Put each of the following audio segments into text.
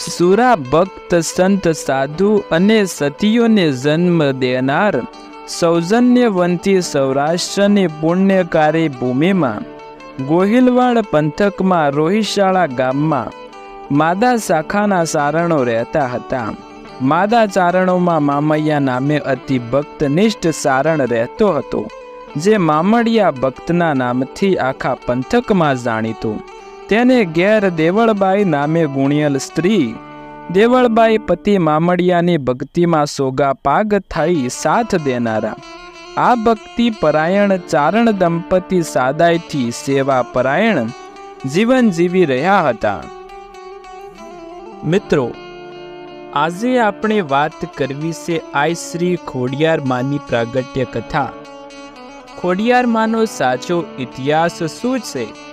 સુરા ભક્ત સંત સાધુ અને સતીઓને જન્મ દેનાર સૌજન્યવંતી સૌરાષ્ટ્રની પુણ્યકારી ભૂમિમાં ગોહિલવાડ પંથકમાં રોહિશાળા ગામમાં માદા શાખાના સારણો રહેતા હતા. માદા ચારણોમાં મામૈયા નામે અતિ ભક્તનિષ્ઠ સારણ રહેતો હતો, જે મામડિયા ભક્તના નામથી આખા પંથકમાં જાણીતું. તેને ઘેર દેવળબાઈ નામે ગુણિયલ સ્ત્રી. દેવળબાઈ પતિ મામડિયાની ભક્તિમાં સોગા પાગ થઈ સાથ દેનારા. આ ભક્તિ પરાયણ ચારણ દંપતી સાદાઈથી સેવા પરાયણ જીવન જીવી રહ્યા હતા. મિત્રો, આજે આપણે વાત કરવી છે આઈ શ્રી ખોડિયાર માની પ્રાગટ્ય કથા. ખોડિયાર માનો સાચો ઇતિહાસ શું છે?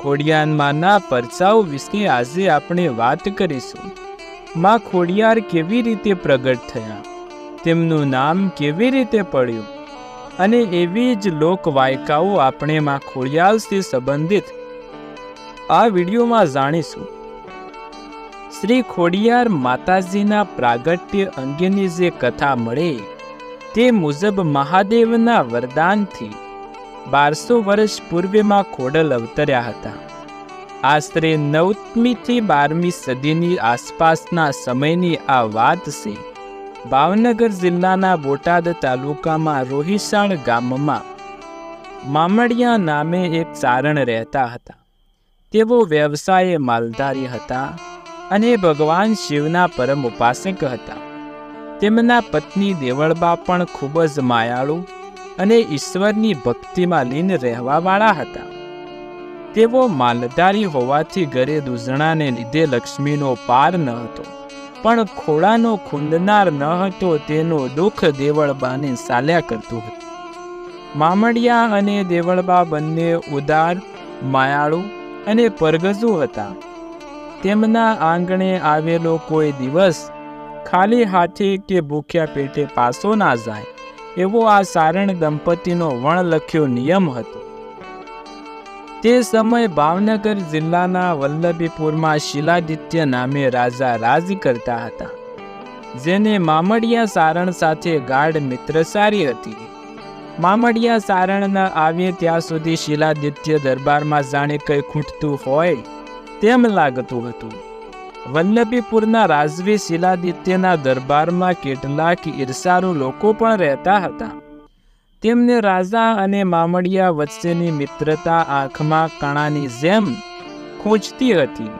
ખોડિયાર માના પરચાઓ વિશે આજે આપણે વાત કરીશું. માં ખોડિયાર કેવી રીતે પ્રગટ થયા? તેમનું નામ કેવી રીતે પડ્યું? અને એવી જ લોકવાયકાઓ આપણે માં ખોડિયારથી સંબંધિત આ વિડીયોમાં જાણીશું. શ્રી ખોડિયાર માતાજીના પ્રાગટ્ય અંગેની જે કથા મળે, તે મુજબ મહાદેવના વરદાનથી બારસો વર્ષ પૂર્વેમાં ખોડલ અવતર્યા હતા. આશરે નવમીથી બારમી સદીની આસપાસના સમયની આ વાત છે. ભાવનગર જિલ્લાના બોટાદ તાલુકામાં રોહિસાણ ગામમાં મામડિયા નામે એક ચારણ રહેતા હતા. તેઓ વ્યવસાયે માલધારી હતા અને ભગવાન શિવના પરમ ઉપાસક હતા. તેમના પત્ની દેવળબા પણ ખૂબ જ માયાળુ અને ઈશ્વરની ભક્તિમાં લીન રહેવાવાળા હતા. તેઓ માલધારી હોવાથી ઘરે દૂષણાને લીધે લક્ષ્મીનો પાર ન હતો, પણ ખોળાનો ખૂંદનાર ન હતો તેનો દુઃખ દેવળબાને સાલ્યા કરતું હતું. મામડિયા અને દેવળબા બંને ઉદાર, માયાળુ અને પરગજુ હતા. તેમના આંગણે આવેલો કોઈ દિવસ ખાલી હાથે કે ભૂખ્યા પેટે પાસો ના જાય એવો આ સારણ દંપતીનો વણલખ્યો નિયમ હતો. તે સમય ભાવનગર જિલ્લાના વલ્લભીપુરમાં શિલાદિત્ય નામે રાજા રાજ કરતા હતા, જેને મામડિયા સારણ સાથે ગાઢ મિત્ર સારી હતી. મામડિયા સારણ ન આવે ત્યાં સુધી શિલાદિત્ય દરબારમાં જાણે કંઈ ખૂટતું હોય તેમ લાગતું હતું. વલ્લભીપુરના રાજવી શિલાદિત્યના દરબારમાં કેટલાક ઈર્ષાળુ લોકો પણ રહેતા હતા. તેમને રાજા અને મામડિયા વચ્ચેની મિત્રતા આંખમાં કણાની જેમ ખૂંચતી હતી.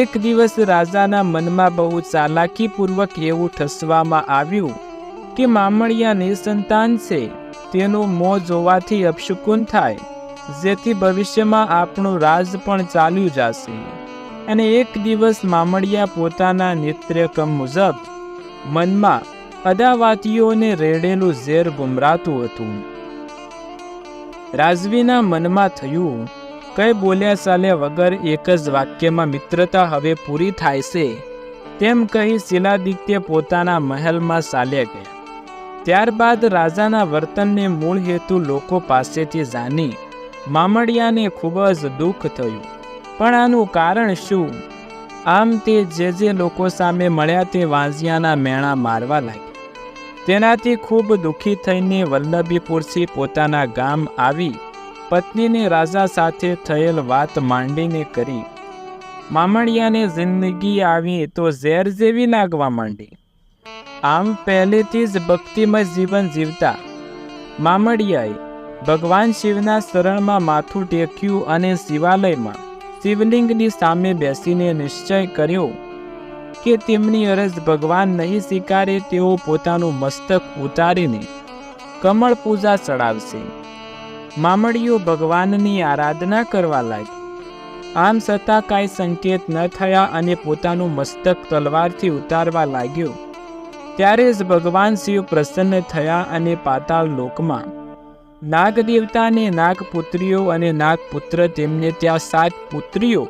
એક દિવસ રાજાના મનમાં બહુ ચાલાકીપૂર્વક એવું ઠસવામાં આવ્યું કે મામડિયા નિસંતાન છે, તેનું મોં જોવાથી અપશુકુન થાય, જેથી ભવિષ્યમાં આપણું રાજ પણ ચાલ્યું જશે. અને એક દિવસ મામડિયા પોતાના નિત્યક્રમ મુજબ મનમાં અદાવાતીઓને રેડેલું ઝેર ગુમરાતું હતું. રાજવીના મનમાં થયું, કઈ બોલ્યા ચાલ્યા વગર એક જ વાક્યમાં મિત્રતા હવે પૂરી થાય છે. તેમ કહી શિલાદિત્ય પોતાના મહેલમાં ચાલ્યા ગયા. ત્યારબાદ રાજાના વર્તનને મૂળ હેતુ લોકો પાસેથી જાણી મામડિયાને ખૂબ જ દુઃખ થયું. પણ આનું કારણ શું? આમ તે જે જે લોકો સામે મળ્યા તે વાંઝિયાના મેણા મારવા લાગ્યા. તેનાથી ખૂબ દુઃખી થઈને વલ્લભીપુરથી પોતાના ગામ આવી પત્નીને રાજા સાથે થયેલ વાત માંડીને કરી. મામણિયાને જિંદગી આવી તો ઝેર જેવી લાગવા માંડી. આમ પહેલેથી જ ભક્તિમય જીવન જીવતા મામડિયાએ ભગવાન શિવના શરણમાં માથું ટેક્યું અને શિવાલયમાં શિવલિંગની સામે બેસીને નિશ્ચય કર્યો કે તેમની અરજ ભગવાન નહીં સ્વીકારે તેઓ પોતાનું મસ્તક ઉતારીને કમળ પૂજા ચડાવશે. મામડીઓ ભગવાનની આરાધના કરવા લાગી. આમ છતાં કાંઈ સંકેત ન થયા અને પોતાનું મસ્તક તલવારથી ઉતારવા લાગ્યો. ત્યારે જ ભગવાન શિવ પ્રસન્ન થયા અને પાતાળ લોકમાં નાગદેવતાને નાગપુત્રીઓ અને નાગપુત્ર તેમને ત્યાં સાત પુત્રીઓ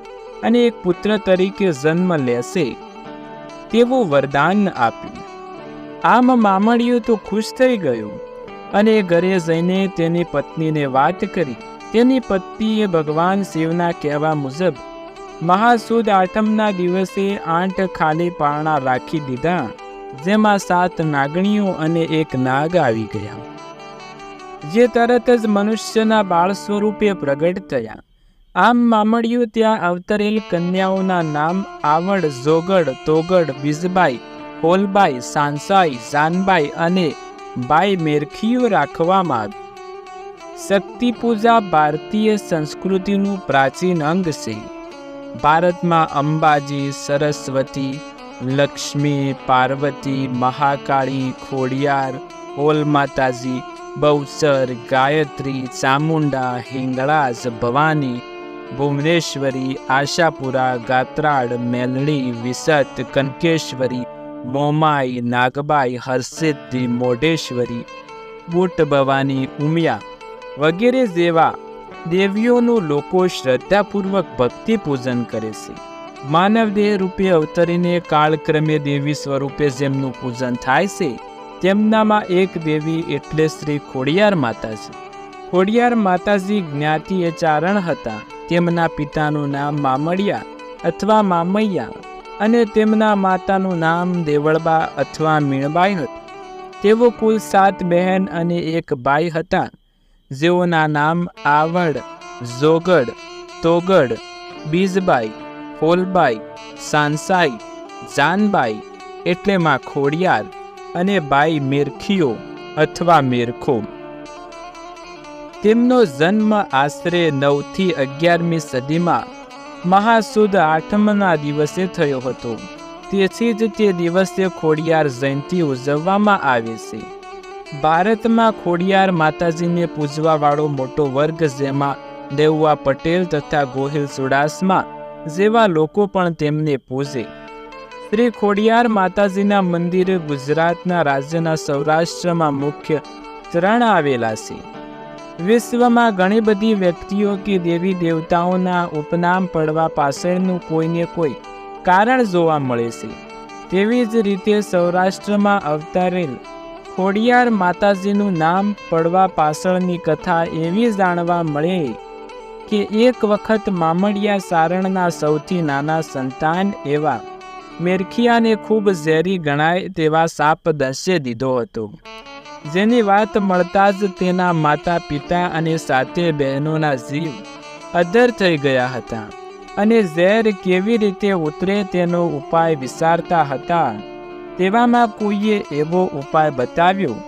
અને એક પુત્ર તરીકે જન્મ લેશે. તેવું વરદાન આપ્યું. આમ મામડિયું તો ખુશ થઈ ગયો અને ઘરે જઈને તેની પત્નીને વાત કરી. તેની પત્નીએ ભગવાન શિવના કહેવા મુજબ, મહાસુદ આઠમના દિવસે આઠ ખાલી પારણા રાખી દીધા, જેમાં સાત નાગણીઓ અને એક નાગ આવી ગયા. જે તરત જ મનુષ્યના બાળ સ્વરૂપે પ્રગટ થયા. આમ મામડિયું ત્યાં અવતરેલ કન્યાઓના નામ આવડ જોગડ તોગડ બીજબાઈ હોલબાઈ, સાંસાઈ, જાનબાઈ અને બાઈ મેરખીઓ રાખવામાં આવી. શક્તિ પૂજા ભારતીય સંસ્કૃતિનું પ્રાચીન અંગ છે. ભારતમાં અંબાજી, સરસ્વતી, લક્ષ્મી, પાર્વતી, મહાકાળી, ખોડિયાર હોલ માતાજી બહુચર, ગાયત્રી, ચામુંડા હિંગળાજ ભવાની, ભુવનેશ્વરી, આશાપુરા ગાત્રાડ મેલણી, વિસત, કનકેશ્વરી મોમાઈ નાગબાઈ, હરસિદ્ધિ, મોઢેશ્વરી, બુટ ભવાની, ઉમિયા વગેરે જેવા દેવીઓનું લોકો શ્રદ્ધાપૂર્વક ભક્તિ પૂજન કરે છે. માનવ દેહ રૂપે અવતરીને કાળક્રમે દેવી સ્વરૂપે જેમનું પૂજન થાય છે તેમનામાં એક દેવી એટલે શ્રી ખોડિયાર માતાજી. ખોડિયાર માતાજી જ્ઞાતિ એ ચારણ હતા. તેમના પિતાનું નામ મામડિયા અથવા મામૈયા અને તેમના માતાનું નામ દેવળબા અથવા મીણબાઈ હતું. તેઓ કુલ સાત બહેન અને એક ભાઈ હતા. જેઓના નામ આવડ જોગડ તોગડ, બીજબાઈ, ફોલબાઈ સાંસાઈ જાનબાઈ એટલે માં ખોડિયાર. અને બાઈ મેરખીઓ અથવા મેરખો. તેમનો જન્મ આશરે નવથી અગિયારમી સદીમાં મહાસુદ આઠમના દિવસે થયો હતો. તેથી જ તે દિવસે ખોડિયાર જયંતિ ઉજવવામાં આવે છે. ભારતમાં ખોડિયાર માતાજીને પૂજવાવાળો મોટો વર્ગ જેમાં દેવવા પટેલ તથા ગોહિલ સુડાસમા જેવા લોકો પણ તેમને પૂજે. શ્રી ખોડિયાર માતાજીના મંદિર ગુજરાતના રાજ્યના સૌરાષ્ટ્રમાં મુખ્ય ત્રણ આવેલા છે. વિશ્વમાં ઘણી બધી વ્યક્તિઓ કે દેવી દેવતાઓના ઉપનામ પડવા પાછળનું કોઈને કોઈ કારણ જોવા મળે છે. તેવી જ રીતે સૌરાષ્ટ્રમાં અવતારેલ ખોડિયાર માતાજીનું નામ પડવા પાછળની કથા એવી જાણવા મળે કે એક વખત મામડિયા સારણના સૌથી નાના સંતાન એવા મેરખિયાને ખૂબ ઝેરી ગણાય તેવા સાપ દસ્યે દીધો હતો. જેની વાત મળતા જ તેના માતા પિતા અને સાથે બહેનોના જીવ અધર થઈ ગયા હતા અને ઝેર કેવી રીતે ઉતરે તેનો ઉપાય વિચારતા હતા તેવામાં કોઈએ એવો ઉપાય બતાવ્યો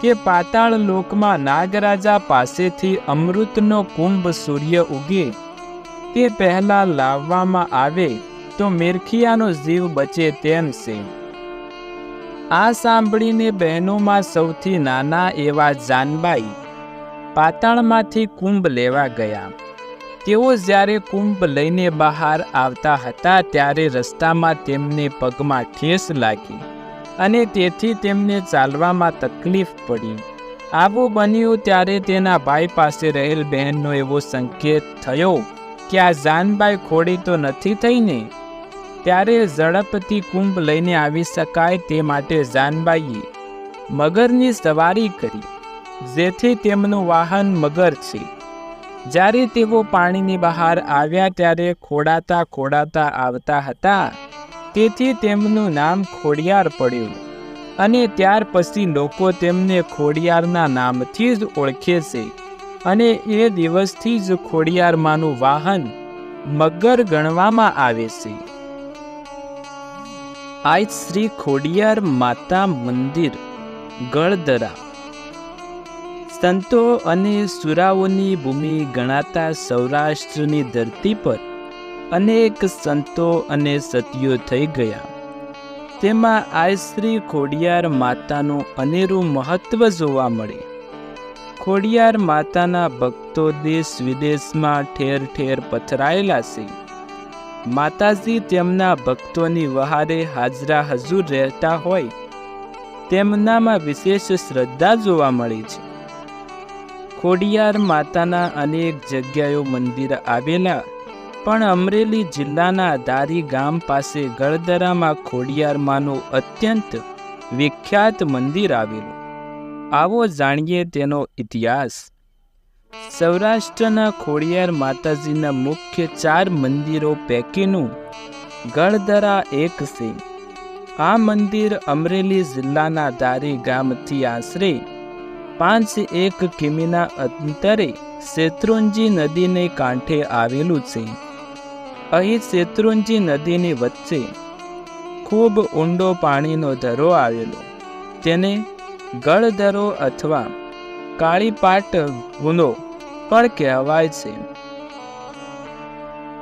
કે પાતાળ લોકમાં નાગરાજા પાસેથી અમૃતનો કુંભ સૂર્ય ઉગે તે પહેલા લાવવામાં આવે તો મિરખિયાનો જીવ બચે તેમ છે. આ સાંભળીને બહેનોમાં સૌથી નાના એવા જાનબાઈ પાતાળમાંથી કુંભ લેવા ગયા. તેઓ જ્યારે કુંભ લઈને બહાર આવતા હતા ત્યારે રસ્તામાં તેમને પગમાં ઠેસ લાગી અને તેથી તેમને ચાલવામાં તકલીફ પડી. આવું બન્યું ત્યારે તેના ભાઈ પાસે રહેલ બહેનનો એવો સંકેત થયો કે આ જાનબાઈ ખોડી તો નથી થઈને ત્યારે ઝડપથી કુંભ લઈને આવી શકાય તે માટે જાનબાઈએ મગરની સવારી કરી, જેથી તેમનું વાહન મગર છે. જ્યારે તેઓ પાણીની બહાર આવ્યા ત્યારે ખોડાતા ખોડાતા આવતા હતા, તેથી તેમનું નામ ખોડિયાર પડ્યું અને ત્યાર પછી લોકો તેમને ખોડિયારના નામથી જ ઓળખે છે અને એ દિવસથી જ ખોડિયારમાંનું વાહન મગર ગણવામાં આવે છે. આજ શ્રી ખોડિયાર માતા મંદિર, ગળદરા. સંતો અને સુરાઓની ભૂમિ ગણાતા સૌરાષ્ટ્રની ધરતી પર અનેક સંતો અને સતીઓ થઈ ગયા. તેમાં આજ શ્રી ખોડિયાર માતાનું અનેરું મહત્વ જોવા મળે. ખોડિયાર માતાના ભક્તો દેશ વિદેશમાં ઠેર ઠેર પથરાયેલા છે. માતાજી તેમના ભક્તોની વહારે હાજરા હજુર રહેતા હોય, તેમનામાં વિશેષ શ્રદ્ધા જોવા મળી છે. ખોડિયાર માતાના અનેક જગ્યાઓ મંદિર આવેલા, પણ અમરેલી જિલ્લાના ધારી ગામ પાસે ગળદરામાં ખોડિયારમાંનું અત્યંત વિખ્યાત મંદિર આવેલું. આવો જાણીએ તેનો ઇતિહાસ. સૌરાષ્ટ્રના ખોડિયાર માતાજીના મુખ્ય ચાર મંદિરો પૈકીનું ગળદરા એક છે. આ મંદિર અમરેલી જિલ્લાના ધારી ગામથી આશરે પાંચ એક કિમીના અંતરે શેત્રુંજી નદીને કાંઠે આવેલું છે. અહીં શેત્રુંજી નદીની વચ્ચે ખૂબ ઊંડો પાણીનો ધરો આવેલો. તેને ગળધરો અથવા કાળીપાટ ગુનો પણ કહેવાય છે.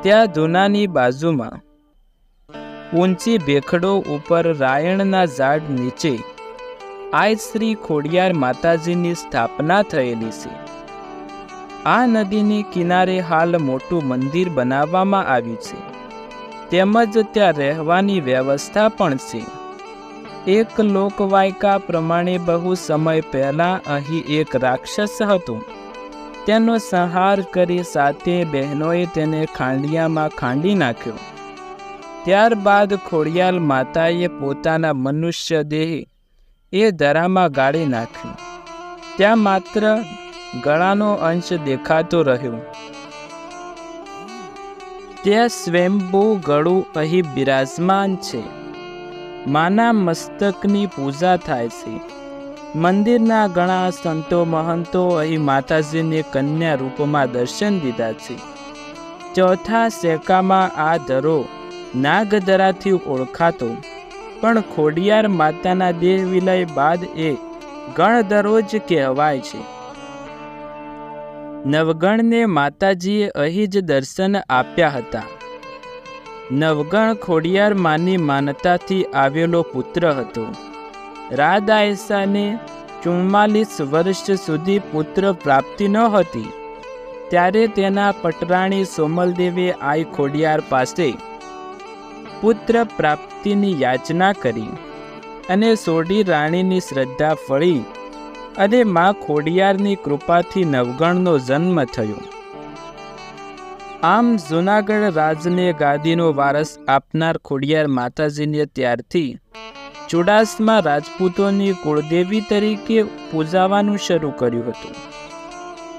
ત્યાં જૂનાની બાજુમાં ઊંચી ભેખડો ઉપર રાયણના ઝાડ નીચે આજ શ્રી ખોડિયાર માતાજીની સ્થાપના થયેલી છે. આ નદીની કિનારે હાલ મોટું મંદિર બનાવવામાં આવ્યું છે. તેમજ ત્યાં રહેવાની વ્યવસ્થા પણ છે. એક લોકવાયકા પ્રમાણે બહુ સમય પહેલાં અહીં એક રાક્ષસ હતું. તેનો સંહાર કરી સાથે બહેનોએ તેને ખાંડિયામાં ખાંડી નાખ્યો. ત્યારબાદ ખોડિયાલ માતાએ પોતાના મનુષ્ય દેહ એ ધરામાં ગાળી નાખ્યું. ત્યાં માત્ર ગળાનો અંશ દેખાતો રહ્યો. ત્યાં સ્વયંભૂ ગળું અહીં બિરાજમાન છે. માના મસ્તકની પૂજા થાય છે. મંદિરના ઘણા સંતો મહંતો અહીં માતાજીને કન્યા રૂપમાં દર્શન દીધા છે. ચોથા શેકામાં આ ધરો નાગધરાથી ઓળખાતો, પણ ખોડિયાર માતાના દેહ વિલય બાદ એ ગણધરો જ કહેવાય છે. નવગણને માતાજીએ અહીં જ દર્શન આપ્યા હતા. નવગણ ખોડિયાર માની માનતાથી આવેલો પુત્ર હતો. રાદાયસાને ચુમ્માલીસ વર્ષ સુધી પુત્ર પ્રાપ્તિ ન હતી. ત્યારે તેના પટરાણી સોમલદેવે આઈ ખોડિયાર પાસે પુત્ર પ્રાપ્તિની યાચના કરી અને સોડી રાણીની શ્રદ્ધા ફળી અને મા ખોડિયારની કૃપાથી નવગણનો જન્મ થયો. આમ જૂનાગઢ રાજને ગાદીનો વારસ આપનાર ખોડિયાર માતાજીને ત્યારથી ચુડાસમાં રાજપૂતોની કુળદેવી તરીકે પૂજાવાનું શરૂ કર્યું હતું.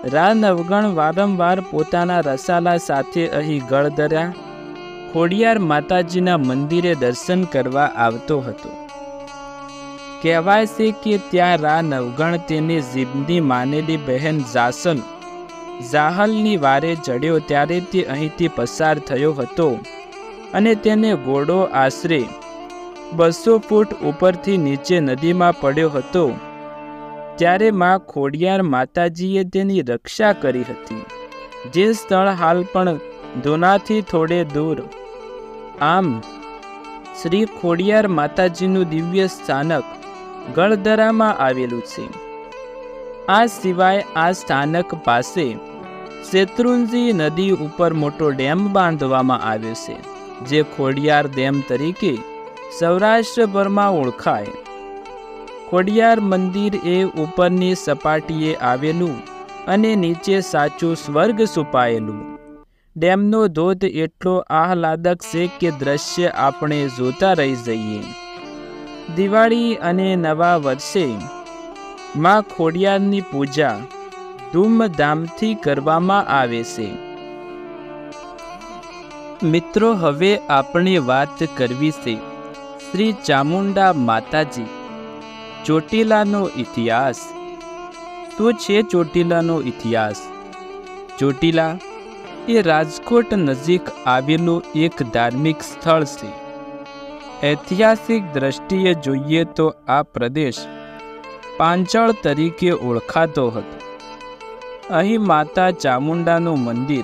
રા નવગણ વારંવાર પોતાના રસાલા સાથે અહીં ગળદર્યા ખોડિયાર માતાજીના મંદિરે દર્શન કરવા આવતો હતો. કહેવાય છે કે ત્યાં રા નવગણ તેની જીભની માનેલી બહેન જાસલ જાહલની વારે ચડ્યો ત્યારે તે અહીંથી પસાર થયો હતો અને તેને ઘોડો આશરે બસો ફૂટ ઉપરથી નીચે નદીમાં પડ્યો હતો. ત્યારે માં ખોડિયાર માતાજીએ તેની રક્ષા કરી હતી. જે સ્થળ હાલ પણ ધોનાથી થોડે દૂર. આમ, શ્રી ખોડિયાર માતાજીનું દિવ્ય સ્થાનક ગળદરામાં આવેલું છે. આ સિવાય આ સ્થાનક પાસે શેત્રુંજી નદી ઉપર મોટો ડેમ બાંધવામાં આવ્યો છે, જે ખોડિયાર ડેમ તરીકે સૌરાષ્ટ્રભરમાં ઓળખાય. ખોડિયાર મંદિર એ ઉપરની સપાટીએ આવેલું અને નીચે સાચું સ્વર્ગ છુપાયેલું. ડેમનો ધોધ એટલો આહલાદક છે કે દ્રશ્ય આપણે જોતા રહી જઈએ. દિવાળી અને નવા વર્ષે માં ખોડિયારની પૂજા ધૂમધામથી કરવામાં આવે છે. મિત્રો, હવે આપણે વાત કરવી છે શ્રી ચામુંડા માતાજી, ચોટીલાનો ઇતિહાસ. તો છે ચોટીલાનો ઇતિહાસ? ચોટીલા એ રાજકોટ નજીક આવેલું એક ધાર્મિક સ્થળ છે. ઐતિહાસિક દ્રષ્ટિએ જોઈએ તો આ પ્રદેશ પાંચળ તરીકે ઓળખાતો હતો. અહીં માતા ચામુંડાનું મંદિર.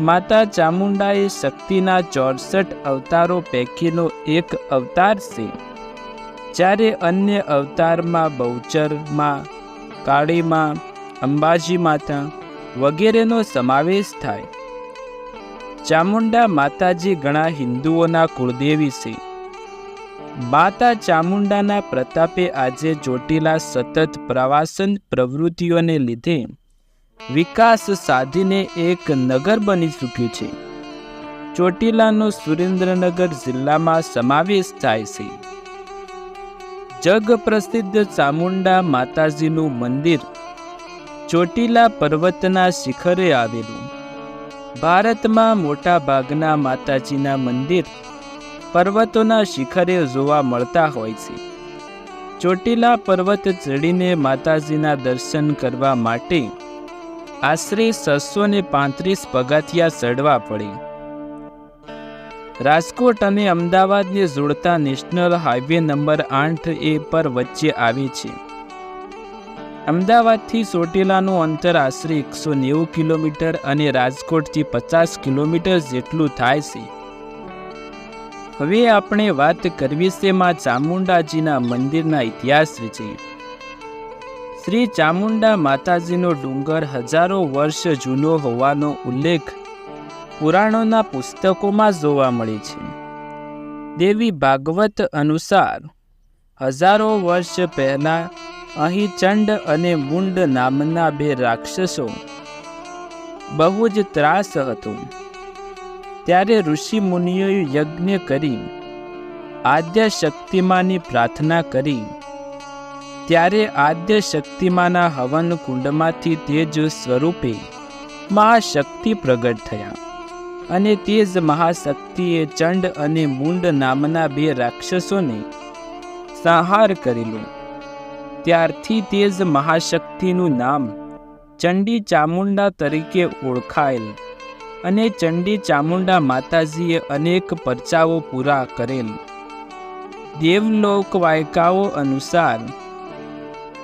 માતા ચામુંડા એ શક્તિના ચોસઠ અવતારો પૈકીનો એક અવતાર છે. જ્યારે અન્ય અવતારમાં બહુચરમાં કાળીમાં અંબાજી માતા વગેરેનો સમાવેશ થાય. ચામુંડા માતાજી ઘણા હિન્દુઓના કુળદેવી છે. માતા ચામુંડાના પ્રતાપે આજે ચોટીલા સતત પ્રવાસન પ્રવૃત્તિઓને લીધે વિકાસ સાધીને એક નગર બની ચૂક્યું છે. ચોટીલાનો સુરેન્દ્રનગર જિલ્લામાં સમાવેશ થાય છે. જગ પ્રસિદ્ધ ચામુંડા માતાજીનું મંદિર ચોટીલા પર્વતના શિખરે આવેલું. ભારતમાં મોટાભાગના માતાજીના મંદિર પર્વતોના શિખરે જોવા મળતા હોય છે. ચોટીલા પર્વત ચડીને માતાજીના દર્શન કરવા માટે આશરે છસો ને પાંત્રીસ પગથિયા ચડવા પડે. રાજકોટ અને અમદાવાદને જોડતા નેશનલ હાઈવે નંબર આઠ એ પર વચ્ચે આવે છે. અમદાવાદથી ચોટીલાનું અંતર આશરે એકસો નેવું કિલોમીટર અને રાજકોટથી પચાસ કિલોમીટર જેટલું થાય છે. હવે આપણે વાત કરવી છે માં ચામુંડાજીના મંદિરના ઇતિહાસ વિશે. શ્રી ચામુંડા માતાજીનો ડુંગર હજારો વર્ષ જૂનો હોવાનો ઉલ્લેખ પુરાણોના પુસ્તકોમાં જોવા મળે છે. દેવી ભાગવત અનુસાર, હજારો વર્ષ પહેલા અહીં ચંડ અને મુંડ નામના બે રાક્ષસો બહુ જ ત્રાસ હતો. ત્યારે ઋષિ મુનિઓએ યજ્ઞ કરી આદ્ય શક્તિમાની પ્રાર્થના કરી. ત્યારે આદ્ય શક્તિમાના હવન કુંડમાંથી તેજ સ્વરૂપે મહાશક્તિ પ્રગટ થયા અને તે જ મહાશક્તિએ ચંડ અને મુંડ નામના બે રાક્ષસોને સંહાર કરેલો. ત્યારથી તે જ મહાશક્તિનું નામ ચંડી ચામુંડા તરીકે ઓળખાયેલ. અને ચંડી ચામુંડા માતાજીએ અનેક પરચાઓ પૂરા કરેલ. દેવલોક વાયકાઓ અનુસાર,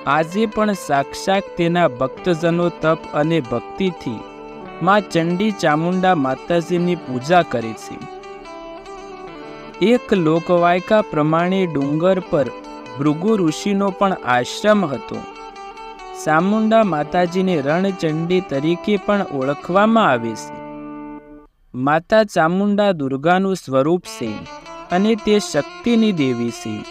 આજે પણ સાક્ષાત તેના ભક્તજનો તપ અને ભક્તિથી માં ચંડી ચામુંડા માતાજીની પૂજા કરે છે. એક લોકવાયકા પ્રમાણે ડુંગર પર ભૃગુ ઋષિનો પણ આશ્રમ હતો. ચામુંડા માતાજીને રણચંડી તરીકે પણ ઓળખવામાં આવે છે. માતા ચામુંડા દુર્ગાનું સ્વરૂપ છે અને તે શક્તિની દેવી છે.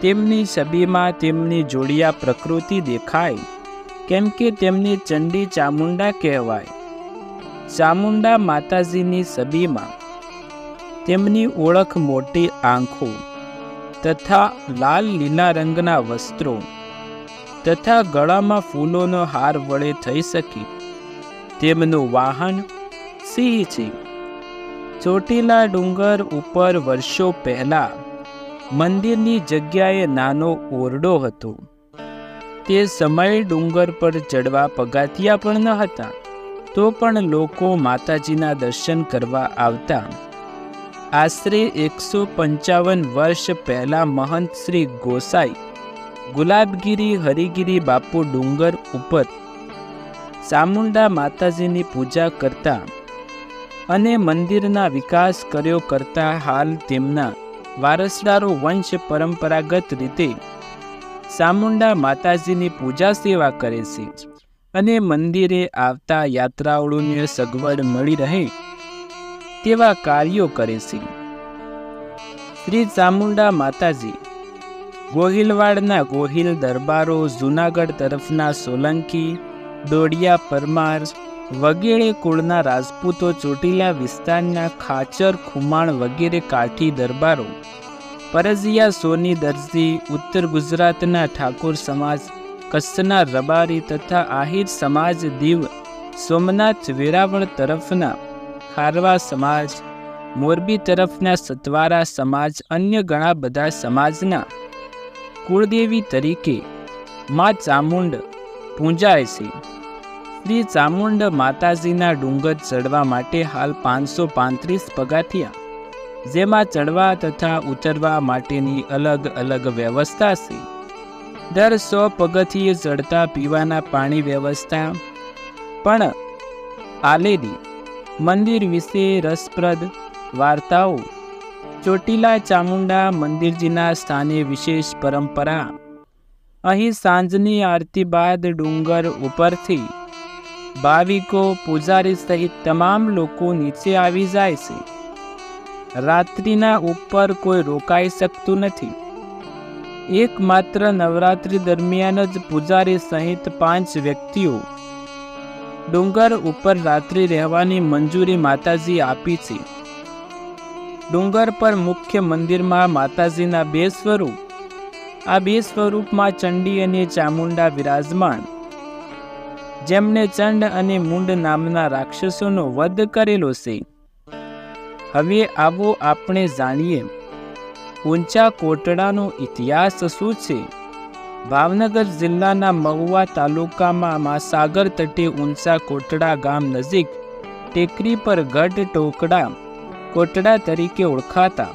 તેમની છબીમાં તેમની જોડિયા પ્રકૃતિ દેખાય, કેમ કે તેમને ચંડી ચામુંડા કહેવાય. ચામુંડા માતાજીની છબીમાં તેમની ઓળખ મોટી આંખો તથા લાલ લીલા રંગના વસ્ત્રો તથા ગળામાં ફૂલોનો હાર વડે થઈ શકે. તેમનું વાહન સિંહ છે. ચોટીલા ડુંગર ઉપર વર્ષો પહેલા મંદિરની જગ્યાએ નાનો ઓરડો હતો. તે સમયે ડુંગર પર ચડવા પગાથિયા પણ ન હતા, તો પણ લોકો માતાજીના દર્શન કરવા આવતા. આશરે એકસો પંચાવન વર્ષ પહેલા મહંત શ્રી ગોસાઈ, ગુલાબગીરી હરિગીરી બાપુ ડુંગર ઉપર ચામુંડા માતાજીની પૂજા કરતા અને મંદિરના વિકાસ કર્યો કરતા હાલ તેમના વારસદારો વંશ પરંપરાગત રીતે ચામુંડા માતાજીની પૂજા સેવા કરે છે અને મંદિરે આવતા યાત્રાળુઓને સગવડ મળી રહે તેવા કાર્યો કરે છે. શ્રી ચામુંડા માતાજી ગોહિલવાડના ગોહિલ દરબારો જૂનાગઢ તરફના સોલંકી, દોડિયા પરમાર વગેરે કુળના રાજપૂતો ચોટીલા વિસ્તારના ખાચર, ખુમાણ વગેરે કાઠી દરબારો, પરજિયા સોની દરજી, ઉત્તર ગુજરાતના ઠાકોર સમાજ, કચ્છના રબારી તથા આહિર સમાજ દીવ, સોમનાથ વેરાવળ તરફના ખારવા સમાજ, મોરબી તરફના સતવારા સમાજ, અન્ય ઘણા બધા સમાજના કુળદેવી તરીકે માં ચામુંડ પૂંજાય છે. શ્રી ચામુંડ માતાજીના ડુંગર ચડવા માટે હાલ પાંચસો પાંત્રીસ પગાથિયા જેમાં ચડવા તથા ઉતરવા માટેની અલગ અલગ વ્યવસ્થા છે. દર સો પગથિયે ચડતા પીવાના પાણી વ્યવસ્થા. પણ આલેલી મંદિર વિશે રસપ્રદ વાર્તાઓ. ચોટીલા ચામુંડા મંદિરજીના સ્થાને વિશેષ પરંપરા. અહીં સાંજની આરતી બાદ ડુંગર ઉપરથી ભાવિકો, પૂજારી સહિત તમામ લોકો નીચે આવી જાય છે. રાત્રિના ઉપર કોઈ રોકાઈ શકતું નથી. એકમાત્ર નવરાત્રિ દરમિયાન જ પૂજારી સહિત પાંચ વ્યક્તિઓ ડુંગર ઉપર રાત્રિ રહેવાની મંજૂરી માતાજી આપી છે. ડુંગર પર મુખ્ય મંદિરમાં માતાજીના બે સ્વરૂપ. આ બે સ્વરૂપમાં ચંડી અને ચામુંડા વિરાજમાન. જેમણે ચંડ અને મુંડ નામના રાક્ષસોનો વધ કરેલો છે. હવે આવો આપણે જાણીએ, ઊંચા કોટડાનો ઇતિહાસ શું છે? ભાવનગર જિલ્લાના મહુવા તાલુકામાં મહાસાગર તટે ઊંચા કોટડા ગામ નજીક ટેકરી પર ગઢ ટોકડા કોટડા તરીકે ઓળખાતા.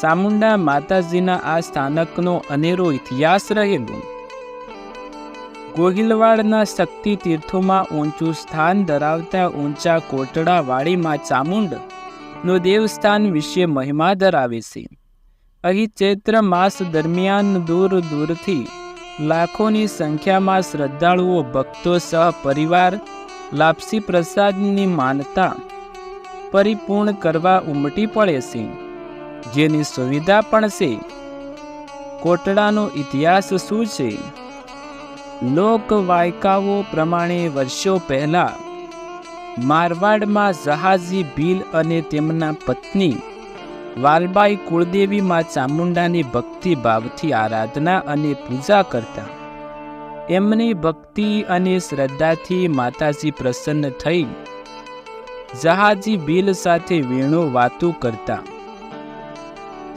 સામુંડા માતાજીના આ સ્થાનકનો અનેરો ઇતિહાસ રહેલો. ગોહિલવાડના શક્તિ તીર્થોમાં ઊંચું સ્થાન ધરાવતા ઊંચા કોટડાવાળીમાં ચામુંડનું દેવસ્થાન વિશે મહિમા ધરાવે છે. અહીં ચૈત્ર માસ દરમિયાન દૂર દૂરથી લાખોની સંખ્યામાં શ્રદ્ધાળુઓ, ભક્તો સહ પરિવાર, લાપસી પ્રસાદની માનતા પરિપૂર્ણ કરવા ઉમટી પડે છે. જેની સુવિધા પણ છે. કોટડાનો ઇતિહાસ શું છે? લોક વાયકાઓ પ્રમાણે વર્ષો પહેલા મારવાડમાં જહાજી ભીલ અને તેમના પત્ની વાલબાઈ કુળદેવી માં ચામુંડાની ભક્તિ ભાવથી આરાધના અને પૂજા કરતા. એમની ભક્તિ અને શ્રદ્ધાથી માતાજી પ્રસન્ન થઈ. જહાજી ભીલ સાથે વેણો વાતું કરતા.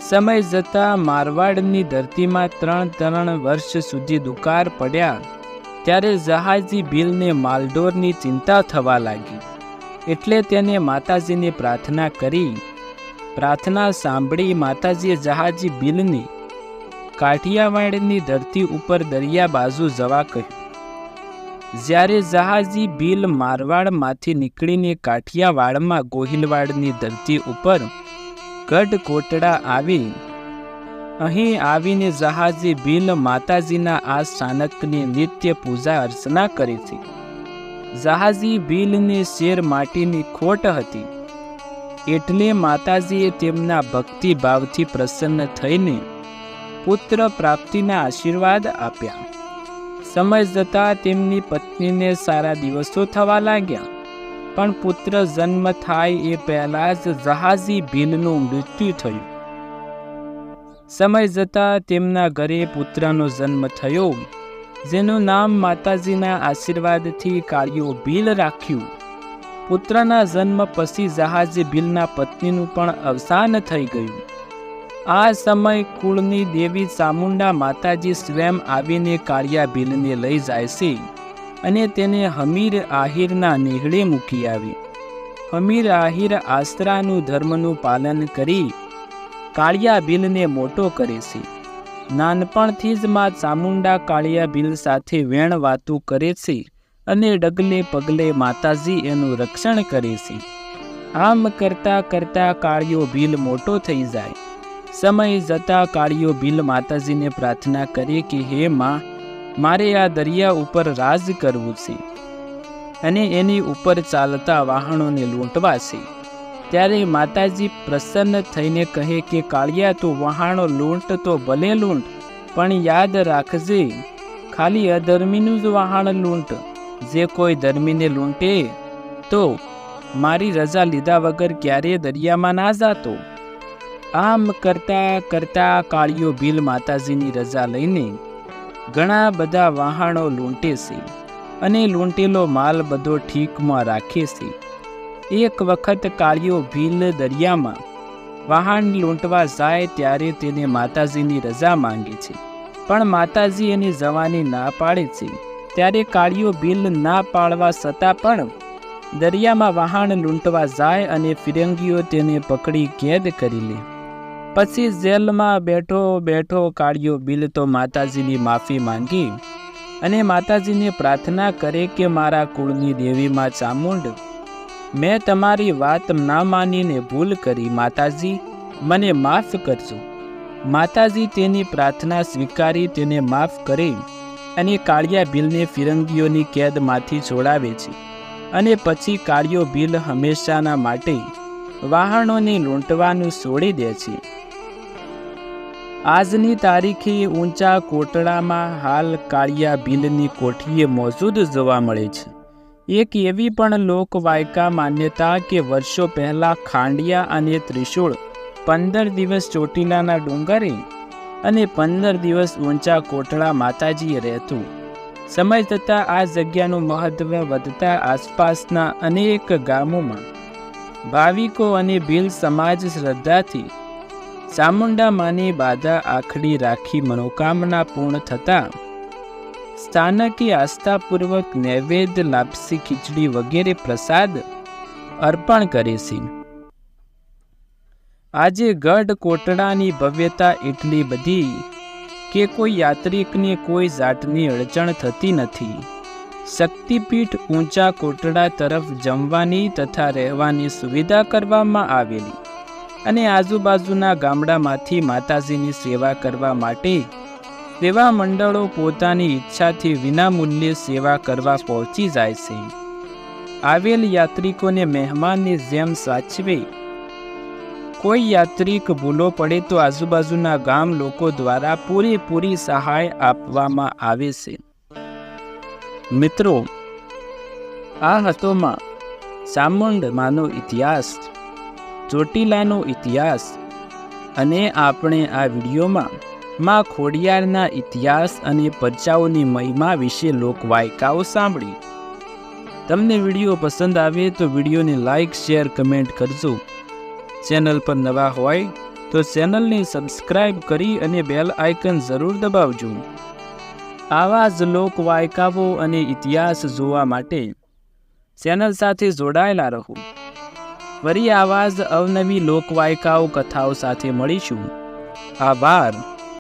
સમય જતાં મારવાડની ધરતીમાં ત્રણ ત્રણ વર્ષ સુધી દુકાળ પડ્યા, ત્યારે જહાજી ભીલને માલડોરની ચિંતા થવા લાગી. એટલે તેને માતાજીને પ્રાર્થના કરી. પ્રાર્થના સાંભળી માતાજીએ જહાજી ભીલને કાઠિયાવાડની ધરતી ઉપર દરિયા બાજુ જવા કહ્યું. જ્યારે જહાજી ભીલ મારવાડમાંથી નીકળીને કાઠિયાવાડમાં ગોહિલવાડની ધરતી ઉપર ગઢ કોટડા આવી. અહીં આવીને જહાજી ભીલ માતાજીના આ સ્થાનકની નિત્ય પૂજા અર્ચના કરી હતી. જહાજી ભીલને શેર માટીની ખોટ હતી. એટલે માતાજીએ તેમના ભક્તિભાવથી પ્રસન્ન થઈને પુત્ર પ્રાપ્તિના આશીર્વાદ આપ્યા. સમય જતાં તેમની પત્નીને સારા દિવસો થવા લાગ્યા. પણ પુત્ર જન્મ થાય એ પહેલાં જ જહાજી ભીલનું મૃત્યુ થયું. સમય જતાં તેમના ઘરે પુત્રનો જન્મ થયો, જેનું નામ માતાજીના આશીર્વાદથી કાળિયો ભીલ રાખ્યું. પુત્રના જન્મ પછી જહાજી ભીલના પત્નીનું પણ અવસાન થઈ ગયું. આ સમય કુળની દેવી ચામુંડા માતાજી સ્વયં આવીને કાળિયા ભીલને લઈ જાય છે. અને તેને હમીર આહિરના નેહળે મૂકી આવી. હમીર આહિર આસ્ત્રાનું ધર્મનું પાલન કરી કાળિયા ભીલને મોટો કરે છે. નાનપણથી જ માં ચામુંડા કાળિયા ભીલ સાથે વેણ વાતું કરે છે અને ડગલે પગલે માતાજી એનું રક્ષણ કરે છે. આમ કરતા કરતા કાળિયો ભીલ મોટો થઈ જાય. સમય જતાં કાળિયો ભીલ માતાજીને પ્રાર્થના કરે કે, હે માં મારે આ દરિયા ઉપર રાજ કરવું છે અને એની ઉપર ચાલતા વાહણોને લૂંટવા છે. ત્યારે માતાજી પ્રસન્ન થઈને કહે કે, કાળિયા, તું વહાણો લૂંટ તો ભલે લૂંટ, પણ યાદ રાખજે, ખાલી અધર્મીનું જ વહાણ લૂંટ. જે કોઈ ધર્મીને લૂંટે, તો મારી રજા લીધા વગર ક્યારેય દરિયામાં ના જાતો? આમ કરતા કરતા કાળિયો ભીલ માતાજીની રજા લઈને ઘણા બધા વહાણો લૂંટે છે અને લૂંટેલો માલ બધો ઠીકમાં રાખે છે. એક વખત કાળિયો ભીલ દરિયામાં વાહન લૂંટવા જાય ત્યારે તેને માતાજીની રજા માંગે છે. પણ માતાજી એની જવાની ના પાડે છે. ત્યારે કાળિયો ભીલ ના પાડવા છતાં પણ દરિયામાં વાહન લૂંટવા જાય અને ફિરંગીઓ તેને પકડી કેદ કરી લે. પછી જેલમાં બેઠો બેઠો કાળિયો બિલ તો માતાજીની માફી માંગી અને માતાજીને પ્રાર્થના કરે કે મારા કુળની દેવીમાં ચામુંડ. મેં તમારી વાત ના માનીને ભૂલ કરી માતાજી, મને માફ કરજો. માતાજી તેની પ્રાર્થના સ્વીકારી તેને માફ કરી અને કાળિયા ભીલને ફિરંગીઓની કેદમાંથી છોડાવે છે અને પછી કાળિયો ભીલ હંમેશાના માટે વાહનોને લૂંટવાનું છોડી દે છે. આજની તારીખે ઊંચા કોટડામાં હાલ કાળિયા ભીલની કોઠીએ મોજૂદ જોવા મળે છે. એક એવી પણ લોકવાયકા માન્યતા કે વર્ષો પહેલાં ખાંડિયા અને ત્રિશુળ, પંદર દિવસ ચોટીલાના ડુંગરે અને પંદર દિવસ ઊંચા કોટડા માતાજીએ રહેતું. સમય જતાં આ જગ્યાનું મહત્વ વધતા આસપાસના અનેક ગામોમાં ભાવિકો અને ભીલ સમાજ શ્રદ્ધાથી ચામુંડા માની બાધા આખડી રાખી મનોકામના પૂર્ણ થતાં સ્થાનકે આસ્થાપૂર્વક નૈવેદ્ય, લાપસી, ખીચડી વગેરે પ્રસાદ અર્પણ કરે છે. આજે ગઢ કોટડાની ભવ્યતા એટલી બધી કે કોઈ યાત્રિકને કોઈ જાતની અડચણ થતી નથી. શક્તિપીઠ ઊંચા કોટડા તરફ જમવાની તથા રહેવાની સુવિધા કરવામાં આવેલી. અને આજુબાજુના ગામડામાંથી માતાજીની સેવા કરવા માટે સેવા મંડળો પોતાની ઈચ્છાથી વિનામૂલ્યે સેવા કરવા પહોંચી જાય છે. આવેલ યાત્રિકોને મહેમાનની જેમ સાચવે. કોઈ યાત્રિક ભૂલો પડે તો આજુબાજુના ગામ લોકો દ્વારા પૂરેપૂરી સહાય આપવામાં આવે છે. મિત્રો, આ હતોમાં માનો ઇતિહાસ. ચોટીલાનો ઇતિહાસ. અને આપણે આ વિડીયોમાં માં ખોડિયારના ઇતિહાસ અને પરચાઓની મહિમા વિશે લોકવાયકાઓ સાંભળી. તમને વીડિયો પસંદ આવે તો વિડીયોને લાઇક શેર, કમેન્ટ કરજો. ચેનલ પર નવા હોય તો ચેનલને સબસ્ક્રાઇબ કરી અને બેલ આઇકન જરૂર દબાવજો. આવા જ લોકવાયકાઓ અને ઇતિહાસ જોવા માટે ચેનલ સાથે જોડાયેલા રહો. ફરી આવાજ અવનવી લોકવાયકાઓ કથાઓ સાથે મળીશું. આભાર.